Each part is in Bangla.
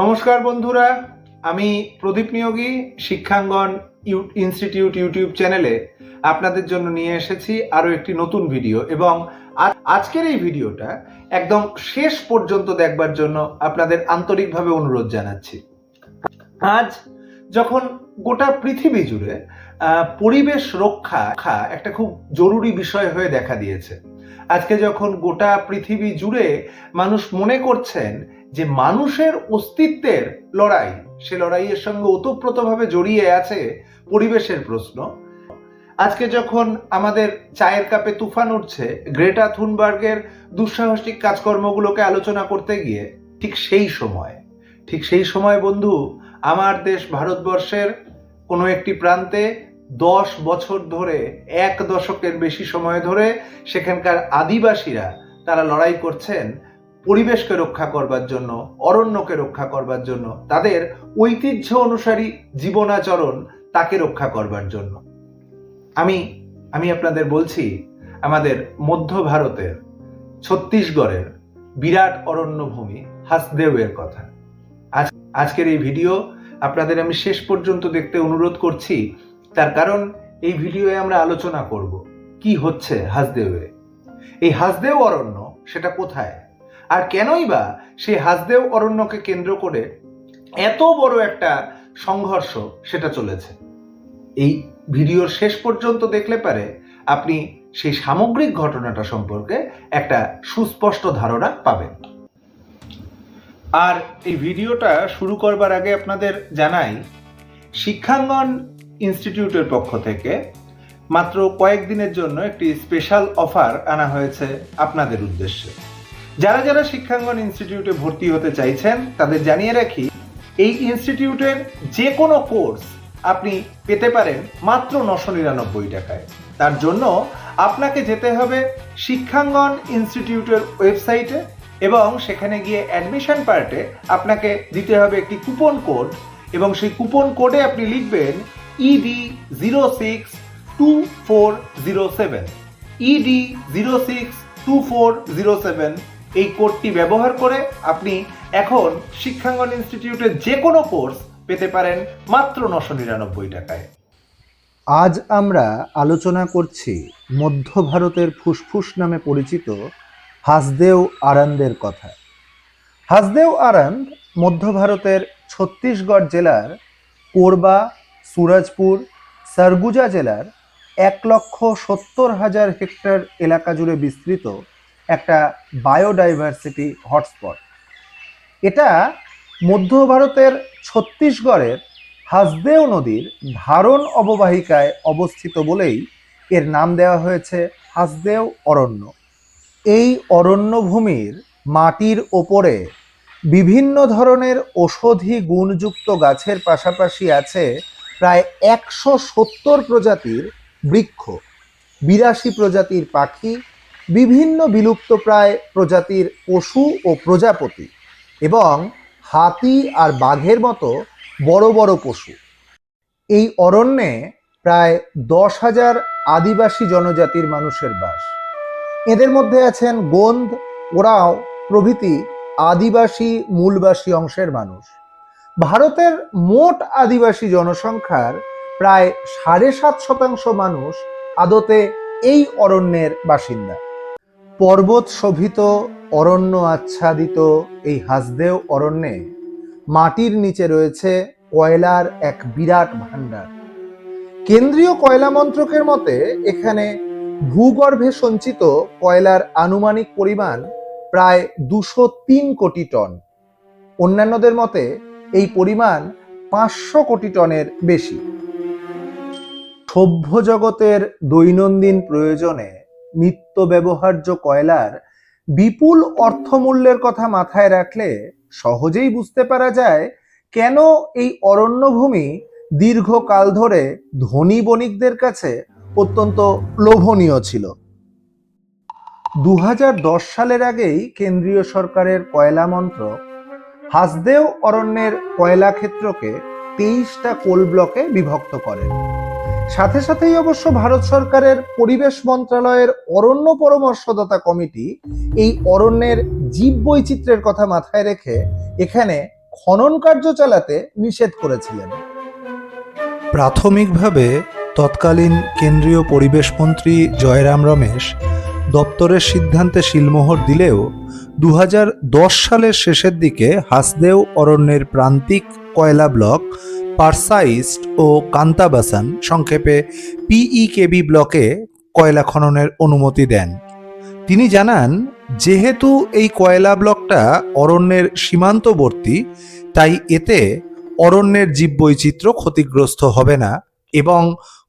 নমস্কার বন্ধুরা, আমি প্রদীপ নিয়োগী, শিক্ষাঙ্গন ইনস্টিটিউট ইউটিউব চ্যানেলে আপনাদের জন্য নিয়ে এসেছি আরও একটি নতুন ভিডিও এবং আজকের এই ভিডিওটা একদম শেষ পর্যন্ত দেখবার জন্য আপনাদের আন্তরিকভাবে অনুরোধ জানাচ্ছি। আজ যখন গোটা পৃথিবী জুড়ে পরিবেশ রক্ষা, একটা খুব জরুরি বিষয় হয়ে দেখা দিয়েছে। আজকে যখন গোটা পৃথিবী জুড়ে মানুষ মনে করছেন যে মানুষের অস্তিত্বের লড়াই, সে লড়াইয়ের সঙ্গে ওতপ্রোতভাবে জড়িয়ে আছে পরিবেশের প্রশ্ন। আজকে যখন আমাদের চায়ের কাপে তুফান উঠছে, গ্রেটা থুনবার্গের দুঃসাহসিক কাজকর্মগুলোকে আলোচনা করতে গিয়ে, ঠিক সেই সময়, ঠিক সেই সময় বন্ধু, আমার দেশ ভারতবর্ষের কোনো একটি প্রান্তে দশ বছর ধরে, এক দশকের বেশি সময় ধরে সেখানকার আদিবাসীরা তারা লড়াই করছেন পরিবেশকে রক্ষা করবার জন্য, অরণ্যকে রক্ষা করবার জন্য, তাদের ঐতিহ্য অনুসারী জীবনাচরণ তাকে রক্ষা করবার জন্য। আমি আমি আপনাদের বলছি, আমাদের মধ্য ভারতের, ছত্তিশগড়ের বিরাট অরণ্যভূমি হাসদেওয়ের কথা। আজ, আজকের এই ভিডিও আপনাদের আমি শেষ পর্যন্ত দেখতে অনুরোধ করছি তার কারণ এই ভিডিওয়ে আমরা আলোচনা করব, কি হচ্ছে হাসদেওয়ে? এই হাসদেও অরণ্য সেটা কোথায়? আর কেনই বা সেই হাসদেও অরণ্যকে কেন্দ্র করে এত বড় একটা সংঘর্ষ সেটা চলেছে? এই ভিডিওর শেষ পর্যন্ত দেখলে পারে আপনি সেই সামগ্রিক ঘটনাটা সম্পর্কে একটা সুস্পষ্ট ধারণা পাবেন। আর এই ভিডিওটা শুরু করবার আগে আপনাদের জানাই, শিক্ষাঙ্গন ইনস্টিটিউটের পক্ষ থেকে মাত্র কয়েকদিনের জন্য একটি স্পেশাল অফার আনা হয়েছে আপনাদের উদ্দেশ্যে। যারা যারা শিক্ষাঙ্গন ইনস্টিটিউটে ভর্তি হতে চাইছেন, তাদের জানিয়ে রাখি, এই ইনস্টিটিউটের যে কোনো কোর্স আপনি পেতে পারেন মাত্র নশো নিরানব্বই টাকায়। তার জন্য আপনাকে যেতে হবে শিক্ষাঙ্গন ইনস্টিটিউটের ওয়েবসাইটে এবং সেখানে গিয়ে অ্যাডমিশন পার্টে আপনাকে দিতে হবে একটি কুপন কোড এবং সেই কুপন কোডে আপনি লিখবেন ED zero six two four zero seven ED zero six two four zero seven এই কোডটি ব্যবহার করে আপনি এখন শিক্ষাঙ্গন ইনস্টিটিউটের যে কোনো কোর্স পেতে পারেন মাত্র নশো নিরানব্বই টাকায়। আজ আমরা আলোচনা করছি মধ্য ভারতের ফুসফুস নামে পরিচিত হাসদেও আরান্দের কথা। হাসদেও আরান্দ মধ্য ভারতের ছত্তিশগড় জেলার কোরবা সুরজপুর, সরগুজা জেলার এক লক্ষ সত্তর হাজার হেক্টর এলাকা জুড়ে বিস্তৃত একটা বায়োডাইভার্সিটি হটস্পট। এটা মধ্য ভারতের ছত্তিশগড়ের হাসদেও নদীর ধারণ অববাহিকায় অবস্থিত বলেই এর নাম দেওয়া হয়েছে হাসদেও অরণ্য। এই অরণ্যভূমির মাটির ওপরে বিভিন্ন ধরনের ঔষধি গুণযুক্ত গাছের পাশাপাশি আছে প্রায় একশো সত্তর প্রজাতির বৃক্ষ, বিরাশি প্রজাতির পাখি, বিভিন্ন বিলুপ্তপ্রায় প্রজাতির পশু ও প্রজাপতি এবং হাতি আর বাঘের মতো বড় বড় পশু। এই অরণ্যে প্রায় দশ হাজার আদিবাসী জনজাতির মানুষের বাস। এদের মধ্যে আছেন গোন্দ, ওরাও প্রভৃতি আদিবাসী মূলবাসী অংশের মানুষ। ভারতের মোট আদিবাসী জনসংখ্যার প্রায় সাড়ে সাত শতাংশ মানুষ আদতে এই অরণ্যের বাসিন্দা। পর্বত শোভিত, অরণ্য আচ্ছাদিত এই হাসদেও অরণ্যে মাটির নিচে রয়েছে কয়লার এক বিরাট ভাণ্ডার। কেন্দ্রীয় কয়লা মন্ত্রকের মতে, এখানে ভূগর্ভে সঞ্চিত কয়লার আনুমানিক পরিমাণ প্রায় দুশো তিন কোটি টন। অন্যান্যদের মতে এই পরিমাণ পাঁচশো কোটি টনের বেশি। সভ্য জগতের দৈনন্দিন প্রয়োজনে নিত্য ব্যবহার্য কয়লার বিপুল অর্থমূল্যের কথা মাথায় রাখলে সহজেই বুঝতে পারা যায় কেন এই অরণ্যভূমি দীর্ঘকাল ধরে ধনী বণিকদের কাছে অত্যন্ত লোভনীয় ছিল। দু হাজার দশ সালের আগেই কেন্দ্রীয় সরকারের কয়লা মন্ত্রক হাসদেও অরণ্যের কয়লা ক্ষেত্রকে তেইশটা কোল ব্লকে বিভক্ত করেন সাথে সাথেই অবশ্য ভারত সরকারের পরিবেশ মন্ত্রণালয়ের অরণ্য পরামর্শদাতা কমিটি এই অরণ্যের জীব বৈচিত্র্যের কথা মাথায় রেখে এখানে খনন কার্য চালাতে নিষেধ করেছিলেন। প্রাথমিকভাবে তৎকালীন কেন্দ্রীয় পরিবেশ মন্ত্রী জয়রাম রমেশ দপ্তরের সিদ্ধান্তে শিলমোহর দিলেও দু হাজার দশ সালের শেষের দিকে হাসদেও অরণ্যের প্রান্তিক কয়লা ব্লক, পারসাইস্ট ও কান্তাবাসান সংক্ষেপে পিইকেবি ব্লকে কয়লা খননের অনুমতি দেন। তিনি জানান, যেহেতু এই কয়লা ব্লকটা অরণ্যের সীমান্তবর্তী, তাই এতে অরণ্যের জীববৈচিত্র্য ক্ষতিগ্রস্ত হবে না এবং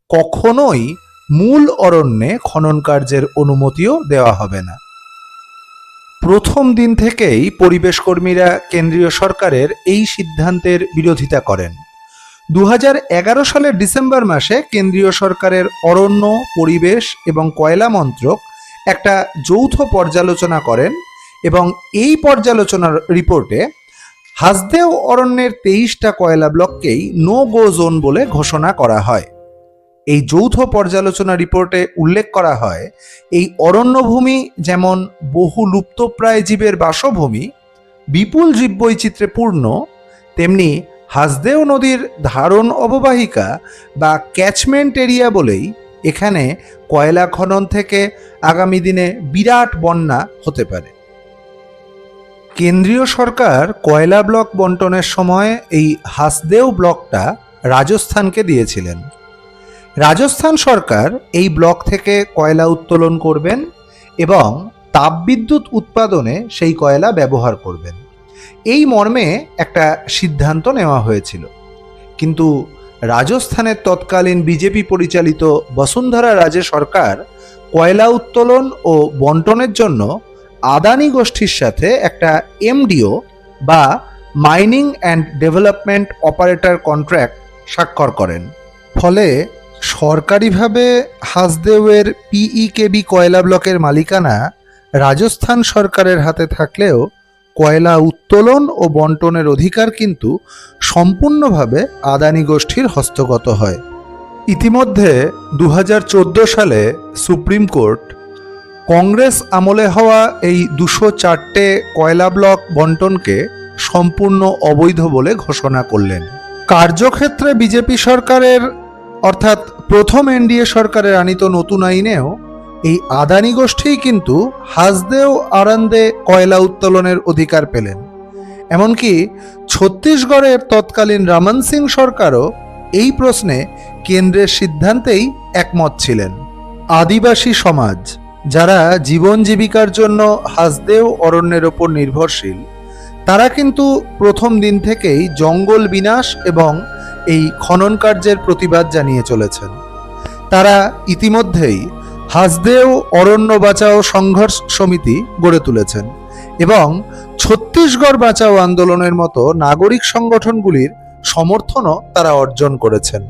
কখনোই মূল অরণ্যে খনন কার্যের অনুমতিও দেওয়া হবে না। প্রথম দিন থেকেই পরিবেশ কর্মীরা কেন্দ্রীয় সরকারের এই সিদ্ধান্তের বিরোধিতা করেন। দু হাজার এগারো সালের ডিসেম্বর মাসে কেন্দ্রীয় সরকারের অরণ্য, পরিবেশ এবং কয়লা মন্ত্রক একটা যৌথ পর্যালোচনা করেন এবং এই পর্যালোচনার রিপোর্টে হাসদেও অরণ্যের তেইশটা কয়লা ব্লককেই নো গো জোন বলে ঘোষণা করা হয়। এই যৌথ পর্যালোচনা রিপোর্টে উল্লেখ করা হয়, এই অরণ্যভূমি যেমন বহু লুপ্তপ্রায় জীবের বাসভূমি, বিপুল জীববৈচিত্র্যে পূর্ণ, তেমনি হাসদেও নদীর ধারণ অববাহিকা বা ক্যাচমেন্ট এরিয়া বলেই এখানে কয়লা খনন থেকে আগামী দিনে বিরাট বন্যা হতে পারে। কেন্দ্রীয় সরকার কয়লা ব্লক বন্টনের সময় এই হাসদেও ব্লকটা রাজস্থানকে দিয়েছিলেন। রাজস্থান সরকার এই ব্লক থেকে কয়লা উত্তোলন করবেন এবং তাপবিদ্যুৎ উৎপাদনে সেই কয়লা ব্যবহার করবেন। এই মর্মে একটা সিদ্ধান্ত নেওয়া হয়েছিল। কিন্তু রাজস্থানের তৎকালীন বিজেপি পরিচালিত বসুন্ধরা রাজে সরকার কয়লা উত্তোলন ও বন্টনের জন্য আদানি গোষ্ঠীর সাথে একটা এমডিও বা mining and development operator contract স্বাক্ষর করেন। ফলে সরকারিভাবে হাসদেওয়ের পিইকেবি কয়লা ব্লকের মালিকানা রাজস্থান সরকারের হাতে থাকলেও কয়লা উত্তোলন ও বন্টনের অধিকার কিন্তু সম্পূর্ণভাবে আদানি গোষ্ঠীর হস্তগত হয়। ইতিমধ্যে দু হাজার চোদ্দ সালে সুপ্রিম কোর্ট কংগ্রেস আমলে হওয়া এই দুশো চারটে কয়লা ব্লক বন্টনকে সম্পূর্ণ অবৈধ বলে ঘোষণা করলেন। কার্যক্ষেত্রে বিজেপি সরকারের অর্থাৎ প্রথম এনডিএ সরকারের আনিত নতুন আইনেও এই আদানি গোষ্ঠীই কিন্তু হাসদেও আরান্দে কয়লা উত্তোলনের অধিকার পেলেন। এমনকি ছত্তিশগড়ের তৎকালীন রামন সিং সরকারও এই প্রশ্নে কেন্দ্রের সিদ্ধান্তেই একমত ছিলেন। আদিবাসী সমাজ, যারা জীবন জীবিকার জন্য হাসদেও অরণ্যের ওপর নির্ভরশীল, তারা কিন্তু প্রথম দিন থেকেই জঙ্গল বিনাশ এবং এই খনন কার্যের প্রতিবাদ জানিয়ে চলেছেন। তারা ইতিমধ্যেই হাসদেও অরণ্য বাঁচাও সংঘর্ষ সমিতি গড়ে তুলেছেন এবং ছত্তিশগড় বাঁচাও আন্দোলনের মতো নাগরিক সংগঠনগুলির সমর্থনও তারা অর্জন করেছেন।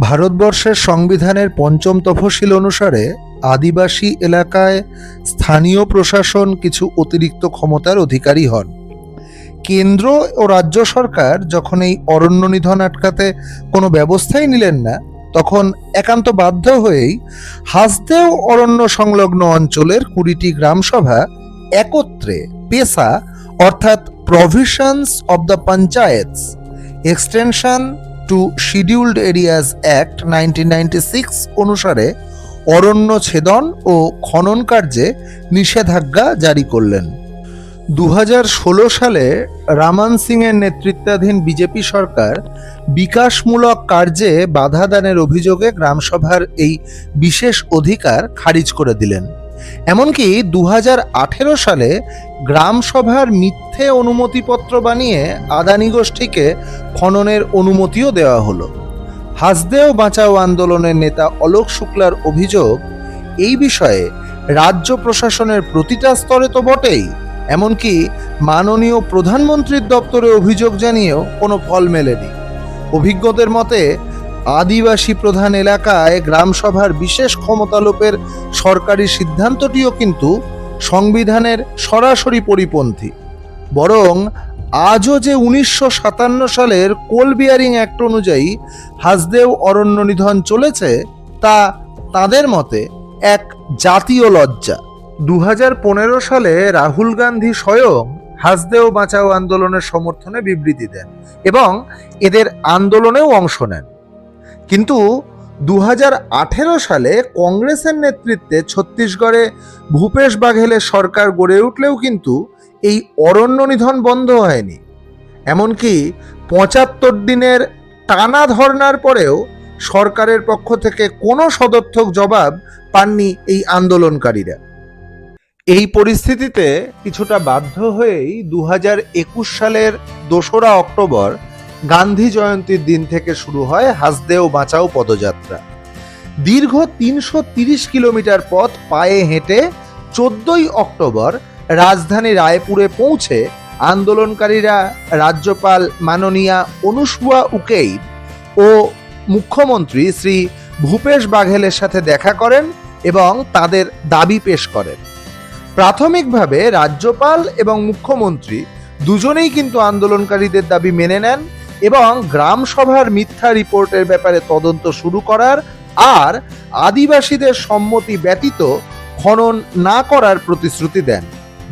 ভারতবর্ষের সংবিধানের পঞ্চম তফসিল অনুসারে আদিবাসী এলাকায় স্থানীয় প্রশাসন কিছু অতিরিক্ত ক্ষমতার অধিকারী হন। কেন্দ্র ও রাজ্য সরকার যখন এই অরণ্য নিধন আটকাতে কোনো ব্যবস্থাই নিলেন না, তখন একান্ত বাধ্য হয়েই হাসদেও অরণ্য সংলগ্ন অঞ্চলের কুড়িটি গ্রামসভা একত্রে পেশা, অর্থাৎ provisions of the panchayats extension to scheduled areas act nineteen অনুসারে অরণ্য ছেদন ও খনন কার্যে নিষেধাজ্ঞা জারি করলেন। দু হাজার ষোলো সালে রামান সিংয়ের নেতৃত্বাধীন বিজেপি সরকার বিকাশমূলক কার্যে বাধা দানের অভিযোগে গ্রামসভার এই বিশেষ অধিকার খারিজ করে দিলেন। এমনকি দু হাজার আঠেরো সালে গ্রামসভার মিথ্যে অনুমতিপত্র বানিয়ে আদানি গোষ্ঠীকে খননের অনুমতিও দেওয়া হলো। হাসদেও বাঁচাও আন্দোলনের নেতা অলোক শুক্লার অভিযোগ, এই বিষয়ে রাজ্য প্রশাসনের প্রতিটা স্তরে তো বটেই। এমনকি মাননীয় প্রধানমন্ত্রীর দপ্তরে অভিযোগ জানিয়েও কোনো ফল মেলেনি। অভিজ্ঞদের মতে, আদিবাসী প্রধান এলাকায় গ্রামসভার বিশেষ ক্ষমতালোপের সরকারি সিদ্ধান্তটিও কিন্তু সংবিধানের সরাসরি পরিপন্থী। বরং আজও যে উনিশশো সাতান্ন সালের কোল বিয়ারিং অ্যাক্ট অনুযায়ী হাসদেও অরণ্য নিধন চলেছে, তা তাদের মতে এক জাতীয় লজ্জা। দু হাজার পনেরো সালে রাহুল গান্ধী স্বয়ং হাসদেও বাঁচাও আন্দোলনের সমর্থনে বিবৃতি দেন এবং এদের আন্দোলনেও অংশ নেন। কিন্তু দু হাজার আঠেরো সালে কংগ্রেসের নেতৃত্বে ছত্তিশগড়ে ভূপেশ বাঘেলের সরকার গড়ে উঠলেও কিন্তু এই অরণ্য নিধন বন্ধ হয়নি। এমনকি পঁচাত্তর দিনের টানা ধর্নার পরেও সরকারের পক্ষ থেকে কোনো সদর্থক জবাব পাননি এই আন্দোলনকারীরা। এই পরিস্থিতিতে কিছুটা বাধ্য হয়েই দু সালের দোসরা অক্টোবর গান্ধী জয়ন্তীর দিন থেকে শুরু হয় হাসদেও বাঁচাও পদযাত্রা। দীর্ঘ তিনশো কিলোমিটার পথ পায়ে হেঁটে চোদ্দই অক্টোবর রাজধানী রায়পুরে পৌঁছে আন্দোলনকারীরা রাজ্যপাল মাননীয়া অনুসুয়া উকেই ও মুখ্যমন্ত্রী শ্রী ভূপেশ বাঘেলের সাথে দেখা করেন এবং তাদের দাবি পেশ করেন। প্রাথমিকভাবে রাজ্যপাল এবং মুখ্যমন্ত্রী দুজনেই কিন্তু আন্দোলনকারীদের দাবি মেনে নেন এবং গ্রাম সভার মিথ্যা রিপোর্টের ব্যাপারে তদন্ত শুরু করার আর আদিবাসীদের সম্মতি ব্যতীত খনন না করার প্রতিশ্রুতি দেন।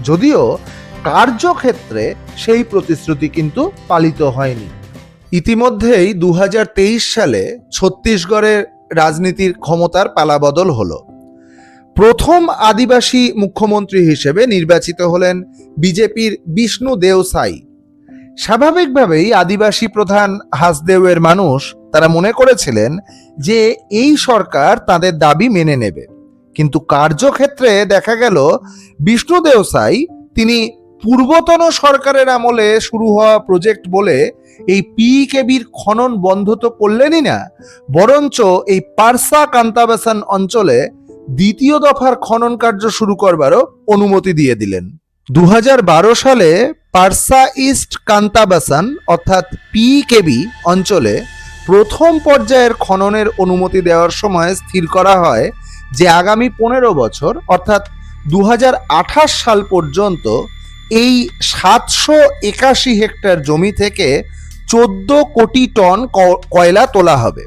যদিও কার্যক্ষেত্রে সেই প্রতিশ্রুতি কিন্তু পালিত হয়নি। ইতিমধ্যেই দু হাজার তেইশ সালে ছত্তিশগড়ের রাজনীতির ক্ষমতার পালাবদল হলো। প্রথম আদিবাসী মুখ্যমন্ত্রী হিসেবে নির্বাচিত হলেন বিজেপির বিষ্ণু দেও সাই। স্বাভাবিকভাবেই আদিবাসী প্রধান হাসদেওয়ের মানুষ তারা মনে করেছিলেন যে এই সরকার তাদের দাবি মেনে নেবে। কিন্তু কার্যক্ষেত্রে দেখা গেল বিষ্ণুদেও সাই তিনি পূর্বতন সরকারের আমলে শুরু হওয়া প্রজেক্ট বলে এই পি পিকেবির খনন বন্ধ তো করলেনই না, বরঞ্চ এই পারসা কান্তাবাসান অঞ্চলে দ্বিতীয় দফার খনন কার্য শুরু করবারও অনুমতি দিয়ে দিলেন। দু হাজার বারো সালে পারসা ইস্ট কান্তাবাসান, অর্থাৎ পিকেবি অঞ্চলে প্রথম পর্যায়ের খননের অনুমতি দেওয়ার সময় স্থির করা হয় যে আগামী পনেরো বছর, অর্থাৎ দু হাজার আঠাশ সাল পর্যন্ত এই সাতশো একাশি হেক্টর জমি থেকে চোদ্দ কোটি টন কয়লা তোলা হবে।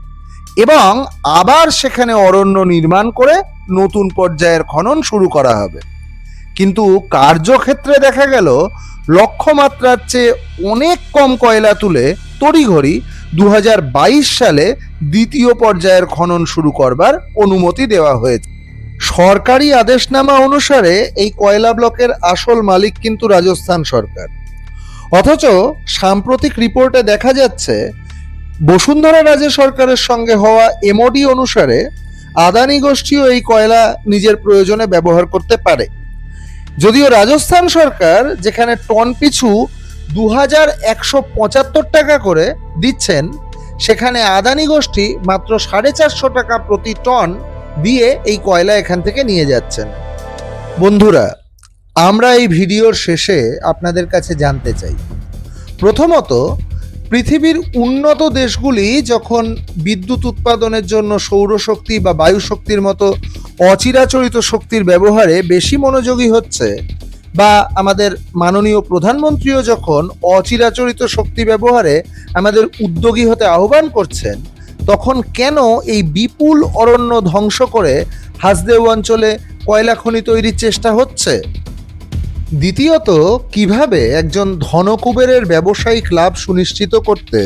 এবং আবার সেখানে অরণ্য নির্মাণ করে নতুন পর্যায়ের খনন শুরু করা হবে। কিন্তু কার্যক্ষেত্রে দেখা গেল, লক্ষ্যমাত্রার চেয়ে অনেক কম কয়লা তুলে তড়িঘড়ি দুহাজার বাইশ সালে দ্বিতীয় পর্যায়ের খনন শুরু করবার অনুমতি দেওয়া হয়েছে। সরকারি আদেশনামা অনুসারে এই কয়লা ব্লকের আসল মালিক কিন্তু রাজস্থান সরকার। অথচ সাম্প্রতিক রিপোর্টে দেখা যাচ্ছে বসুন্ধরা রাজ্য সরকারের সঙ্গে হওয়া এমওডি অনুসারে আদানি গোষ্ঠীও এই কয়লা নিজের প্রয়োজনে ব্যবহার করতে পারে। যদিও রাজস্থান সরকার যেখানে টন পিছু দু হাজার একশো পঁচাত্তর টাকা করে দিচ্ছেন, সেখানে আদানি গোষ্ঠী মাত্র সাড়ে চারশো টাকা প্রতি টন দিয়ে এই কয়লা এখান থেকে নিয়ে যাচ্ছেন। বন্ধুরা, আমরা এই ভিডিওর শেষে আপনাদের কাছে জানতে চাই। প্রথমত পৃথিবীর উন্নত দেশগুলি যখন বিদ্যুৎ উৎপাদনের জন্য সৌরশক্তি বা বায়ু শক্তির মতো অচিরাচরিত শক্তির ব্যবহারে বেশি মনোযোগী হচ্ছে, বা আমাদের মাননীয় প্রধানমন্ত্রীও যখন অচিরাচরিত শক্তি ব্যবহারে আমাদের উদ্যোগী হতে আহ্বান করছেন, তখন কেন এই বিপুল অরণ্য ধ্বংস করে হাসদেও অঞ্চলে কয়লা খনি তৈরির চেষ্টা হচ্ছে? দ্বিতীয়ত, কীভাবে একজন ধনকুবেরের ব্যবসায়িক লাভ সুনিশ্চিত করতে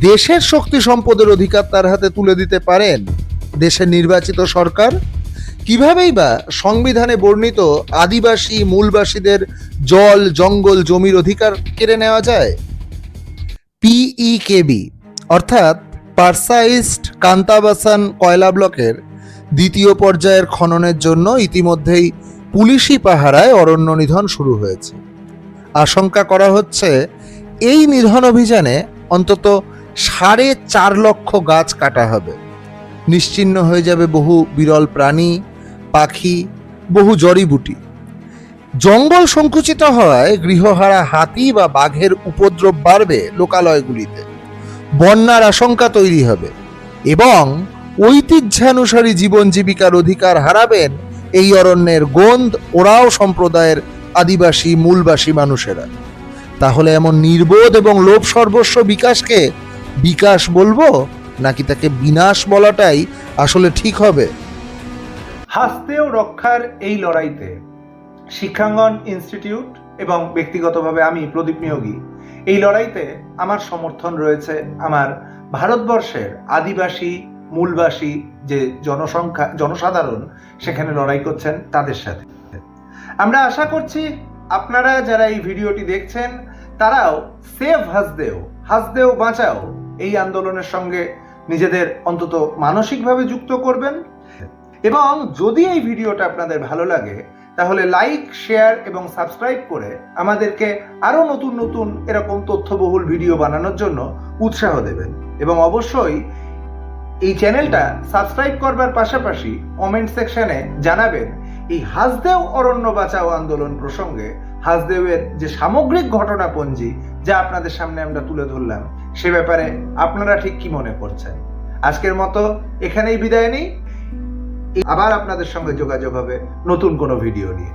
দেশের শক্তি সম্পদের অধিকার তার হাতে তুলে দিতে পারেন দেশের নির্বাচিত সরকার? কিভাবেই বা সংবিধানে বর্ণিত আদিবাসী মূলবাসীদের জল, জঙ্গল, জমির অধিকার কেড়ে নেওয়া যায়? পিই পিইকেবি অর্থাৎ পার্সাইস্ট কান্তাবাসান কয়লা ব্লকের দ্বিতীয় পর্যায়ের খননের জন্য ইতিমধ্যেই পুলিশি পাহারায় অরণ্য নিধন শুরু হয়েছে। আশঙ্কা করা হচ্ছে, এই নিধন অভিযানে অন্তত সাড়ে চার লক্ষ গাছ কাটা হবে। নিশ্চিহ্ন হয়ে যাবে বহু বিরল প্রাণী, পাখি, বহু জড়িবুটি। জঙ্গল সংকুচিত হওয়ায় গৃহহারা হাতি বা বাঘের উপদ্রব বাড়বে লোকালয়গুলিতে। বন্যার আশঙ্কা তৈরি হবে এবং ঐতিহ্যানুসারী জীবন জীবিকার অধিকার হারাবেন এই অরণ্যের গোন্দ ওরাও সম্প্রদায়ের আদিবাসী, মূলবাসী মানুষেরা। তাহলে এমন নির্বোধ এবং লোভ সর্বস্ব বিকাশকে বিকাশ বলব, নাকি তাকে বিনাশ বলাটাই আসলে ঠিক হবে? হাসতেও রক্ষার এই লড়াইতে শিক্ষাঙ্গন ইনস্টিটিউট এবং ব্যক্তিগতভাবে আমি প্রদীপ নিয়োগী, এই লড়াইতে আমার সমর্থন রয়েছে আমার ভারতবর্ষের আদিবাসী মূলবাসী যে জনসংখ্যা, জনসাধারণ সেখানে লড়াই করছেন তাদের সাথে। আমরা আশা করছি আপনারা যারা এই ভিডিওটি দেখছেন, তারাও সেভ হাসদেও হাসদেও বাঁচাও এই আন্দোলনের সঙ্গে নিজেদের অন্তত মানসিকভাবে যুক্ত করবেন। এবং যদি এই ভিডিওটা আপনাদের ভালো লাগে, তাহলে লাইক, শেয়ার এবং সাবস্ক্রাইব করে আমাদেরকে আরও নতুন নতুন এরকম তথ্যবহুল ভিডিও বানানোর জন্য উৎসাহ দেবেন। এবং অবশ্যই এই চ্যানেলটা সাবস্ক্রাইব করবার পাশাপাশি কমেন্ট সেকশনে জানাবেন, এই হাসদেও অরণ্য বাঁচাও আন্দোলন প্রসঙ্গে হাসদেবের যে সামগ্রিক ঘটনাপঞ্জি যা আপনাদের সামনে আমরা তুলে ধরলাম, সে ব্যাপারে আপনারা ঠিক কি মনে করছেন? আজকের মতো এখানেই বিদায় নিই। আবার আপনাদের সঙ্গে যোগাযোগ হবে নতুন কোনো ভিডিও নিয়ে।